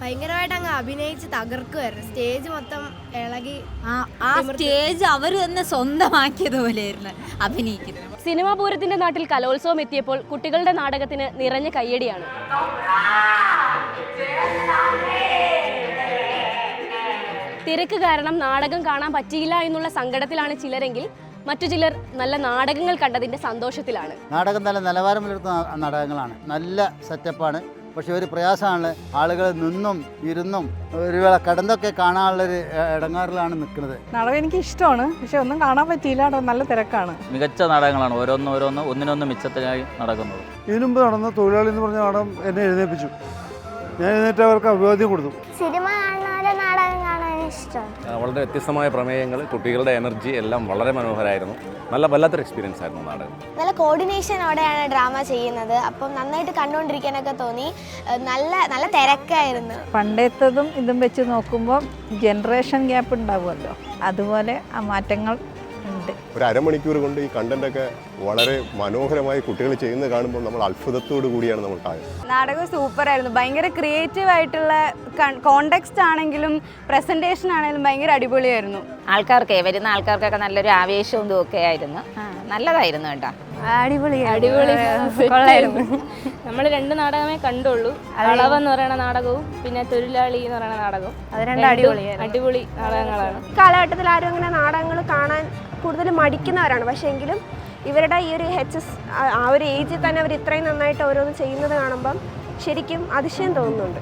ഭയങ്കരമായിട്ട് അങ്ങ് അഭിനയിച്ച് തകർക്കുമായിരുന്നു സ്റ്റേജ് മൊത്തം ഇളകി ആ സ്റ്റേജ് അവർ തന്നെ സ്വന്തമാക്കിയതുപോലെയായിരുന്നു അഭിനയിക്കുന്നത്. സിനിമാ പൂരത്തിന്റെ നാട്ടിൽ കലോത്സവം എത്തിയപ്പോൾ കുട്ടികളുടെ നാടകത്തിന് നിറഞ്ഞ കയ്യടിയാണ്. തിരക്ക് കാരണം നാടകം കാണാൻ പറ്റിയില്ല എന്നുള്ള സങ്കടത്തിലാണ് ചിലരെങ്കിൽ മറ്റു ചിലർ നല്ല നാടകങ്ങൾ കണ്ടതിന്റെ സന്തോഷത്തിലാണ്. നാടകം നല്ല നിലവാരം പുലർത്തുന്ന നാടകങ്ങളാണ്. നല്ല സെറ്റപ്പാണ് പക്ഷെ ഒരു പ്രയാസമാണ് ആളുകൾ നിന്നും ഇരുന്നും ഒരു വേള കിടന്നൊക്കെ കാണാനുള്ളൊരു ഇടങ്ങാറിലാണ് നിൽക്കുന്നത്. നാടകം എനിക്ക് ഇഷ്ടമാണ് പക്ഷെ ഒന്നും കാണാൻ പറ്റിയില്ല. നല്ല തിരക്കാണ്. മികച്ച നാടകങ്ങളാണ് ഓരോന്ന് ഓരോന്ന് ഒന്നിനൊന്ന് മിച്ചത്തിനായി നടക്കുന്നത്. ഇതിനുമ്പ് നടന്ന തൊഴിലാളി എന്ന് പറഞ്ഞ നാടകം എന്നെ എഴുന്നേപ്പിച്ചു. ഞാൻ എഴുന്നേറ്റ് അവർക്ക് അഭിവാദ്യം കൊടുത്തു. സിനിമ കാണുന്നവരെ വളരെ വ്യത്യസ്തമായ പ്രമേയങ്ങൾ കുട്ടികളുടെ എനർജി എല്ലാം വളരെ മനോഹരമായിരുന്നു നല്ല വല്ലാത്തൊരു എക്സ്പീരിയൻസ് ആയിരുന്നു നാടകം നല്ല കോർഡിനേഷൻ അവിടെയാണ് ഡ്രാമ ചെയ്യുന്നത്. അപ്പം നന്നായിട്ട് കണ്ടുകൊണ്ടിരിക്കാനൊക്കെ തോന്നി. നല്ല നല്ല തിരക്കായിരുന്നു. പണ്ടേത്തതും ഇതും വെച്ച് നോക്കുമ്പോൾ ജനറേഷൻ ഗ്യാപ്പ് ഉണ്ടാവുമല്ലോ. അതുപോലെ ആ മാറ്റങ്ങൾ ഒരു അരമണിക്കൂർ കൊണ്ട് ഈ കണ്ടന്റ് ഒക്കെ വളരെ മനോഹരമായി കുട്ടികൾ ചെയ്യുന്നത് കാണുമ്പോൾ നമ്മൾ അത്ഭുതത്തോട് കൂടിയാണ് നമ്മൾ കാണുന്നത്. നാടകം സൂപ്പർ ആയിരുന്നു. ഭയങ്കര ക്രിയേറ്റീവ് ആയിട്ടുള്ള കോണ്ടെക്സ്റ്റ് ആണെങ്കിലും പ്രസന്റേഷൻ ആണെങ്കിലും ഭയങ്കര അടിപൊളിയായിരുന്നു. ആൾക്കാർക്ക് വരുന്ന ആൾക്കാർക്കൊക്കെ നല്ലൊരു ആവേശവും ഒക്കെ ആയിരുന്നു. നല്ലതായിരുന്നു കേട്ടോ. അടിപൊളി. അടിപൊളി. നമ്മൾ രണ്ട് നാടകമേ കണ്ടുള്ളൂ. അളവ് എന്ന് പറയുന്ന നാടകവും പിന്നെ തൊഴിലാളി എന്ന് പറയുന്ന നാടകവും. അത് രണ്ട് അടിപൊളി. അടിപൊളി നാടകങ്ങളാണ്. കാലഘട്ടത്തിൽ ആരും അങ്ങനെ നാടകങ്ങൾ കാണാൻ കൂടുതൽ മടിക്കുന്നവരാണ്. പക്ഷേ എങ്കിലും ഇവരുടെ ഈ ഒരു എച്ച് എസ് ആ ഒരു ഏജിൽ തന്നെ അവർ ഇത്രയും നന്നായിട്ട് ഓരോന്ന് ചെയ്യുന്നത് കാണുമ്പം ശരിക്കും അതിശയം തോന്നുന്നുണ്ട്.